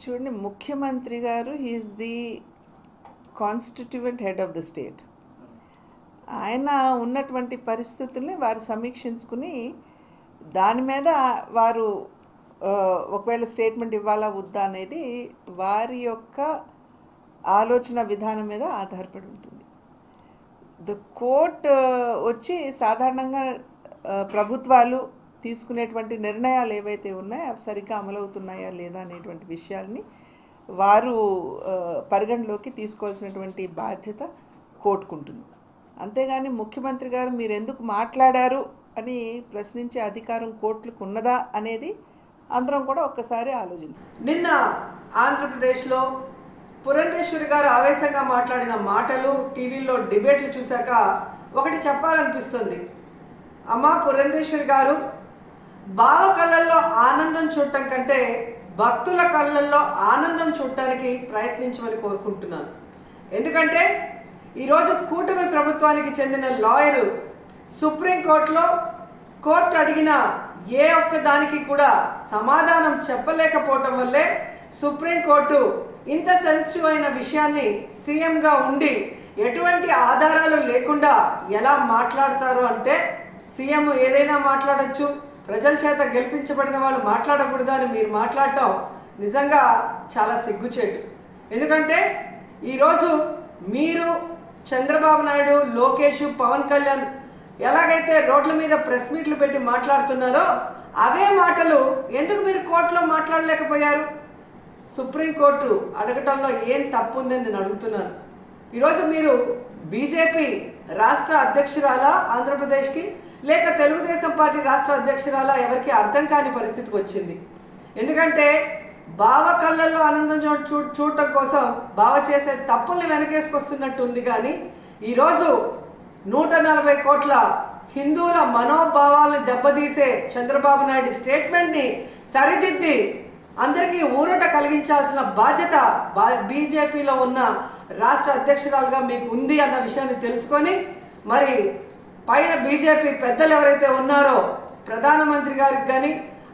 చూడండి ముఖ్యమంత్రి గారు he is the constituent head of the state ఆయన ఉన్నటువంటి పరిస్థితుల్ని వారు సమీక్షించుకుని దాని మీద వారు ఒకవేళ స్టేట్మెంట్ ఇవ్వాలా వద్దా అనేది వారి యొక్క ఆలోచన విధానం మీద ఆధారపడి ఉంటుంది. ద కోర్ట్ వచ్చి సాధారణంగా ప్రభుత్వాలు తీసుకునేటువంటి నిర్ణయాలు ఏవైతే ఉన్నాయో అవి సరిగ్గా అమలవుతున్నాయా లేదా అనేటువంటి విషయాల్ని వారు పరిగణలోకి తీసుకోవాల్సినటువంటి బాధ్యత కోట్టుకుంటుంది అంతేగాని ముఖ్యమంత్రి గారు మీరు ఎందుకు మాట్లాడారు అని ప్రశ్నించే అధికారం కోర్టులకు ఉన్నదా అనేది అందరం కూడా ఒక్కసారి ఆలోచించాలి నిన్న ఆంధ్రప్రదేశ్లో పురంధేశ్వరి గారు ఆవేశంగా మాట్లాడిన మాటలు టీవీలో డిబేట్లు చూశాక ఒకటి చెప్పాలనిపిస్తుంది. అమ్మా పురంధేశ్వరి గారు బావ కళ్ళల్లో ఆనందం చూడటం కంటే భక్తుల కళ్ళల్లో ఆనందం చూడటానికి ప్రయత్నించమని కోరుకుంటున్నాను. ఎందుకంటే ఈరోజు కూటమి ప్రభుత్వానికి చెందిన లాయరు సుప్రీంకోర్టులో కోర్టు అడిగిన ఏ ఒక్క దానికి కూడా సమాధానం చెప్పలేకపోవటం వల్లే సుప్రీంకోర్టు ఇంత సెన్సిటివ్ అయిన విషయాన్ని సీఎంగా ఉండి ఎటువంటి ఆధారాలు లేకుండా ఎలా మాట్లాడతారు అంటే సీఎం ఏదైనా మాట్లాడొచ్చు ప్రజల చేత గెలిపించబడిన వాళ్ళు మాట్లాడకూడదు అని మీరు మాట్లాడటం నిజంగా చాలా సిగ్గుచేటు. ఎందుకంటే ఈరోజు మీరు చంద్రబాబు నాయుడు లోకేష్ పవన్ కళ్యాణ్ ఎలాగైతే రోడ్ల మీద ప్రెస్ మీట్లు పెట్టి మాట్లాడుతున్నారో అవే మాటలు ఎందుకు మీరు కోర్టులో మాట్లాడలేకపోయారు? సుప్రీంకోర్టు అడగటంలో ఏం తప్పు ఉందని నేను అడుగుతున్నాను. ఈరోజు మీరు బీజేపీ రాష్ట్ర అధ్యక్షురాలా ఆంధ్రప్రదేశ్కి లేక తెలుగుదేశం పార్టీ రాష్ట్ర అధ్యక్షురాలా ఎవరికి అర్థం కాని పరిస్థితికి వచ్చింది. ఎందుకంటే బావ కళ్ళల్లో ఆనందం చూ చూ చూడటం కోసం బావ చేసే తప్పుల్ని వెనకేసుకొస్తున్నట్టు ఉంది కానీ ఈరోజు నూట నలభై కోట్ల హిందువుల మనోభావాలను దెబ్బతీసే చంద్రబాబు నాయుడు స్టేట్మెంట్ని సరిదిద్ది అందరికీ ఊరట కలిగించాల్సిన బాధ్యత బా- బీజేపీలో ఉన్న రాష్ట్ర అధ్యక్షురాలుగా మీకు ఉంది అన్న విషయాన్ని తెలుసుకొని మరి పైన బీజేపీ పెద్దలు ఎవరైతే ఉన్నారో ప్రధానమంత్రి గారికి కానీ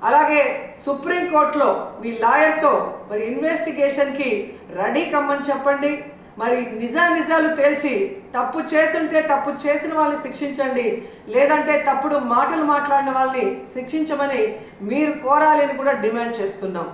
అలాగే సుప్రీంకోర్టులో మీ లాయర్తో మరి ఇన్వెస్టిగేషన్కి రెడీ కమ్మని చెప్పండి. మరి నిజా నిజాలు తేల్చి తప్పు చేస్తుంటే తప్పు చేసిన వాళ్ళని శిక్షించండి. లేదంటే తప్పుడు మాటలు మాట్లాడిన వాళ్ళని శిక్షించమని మీరు కోరాలని కూడా డిమాండ్ చేస్తున్నాం.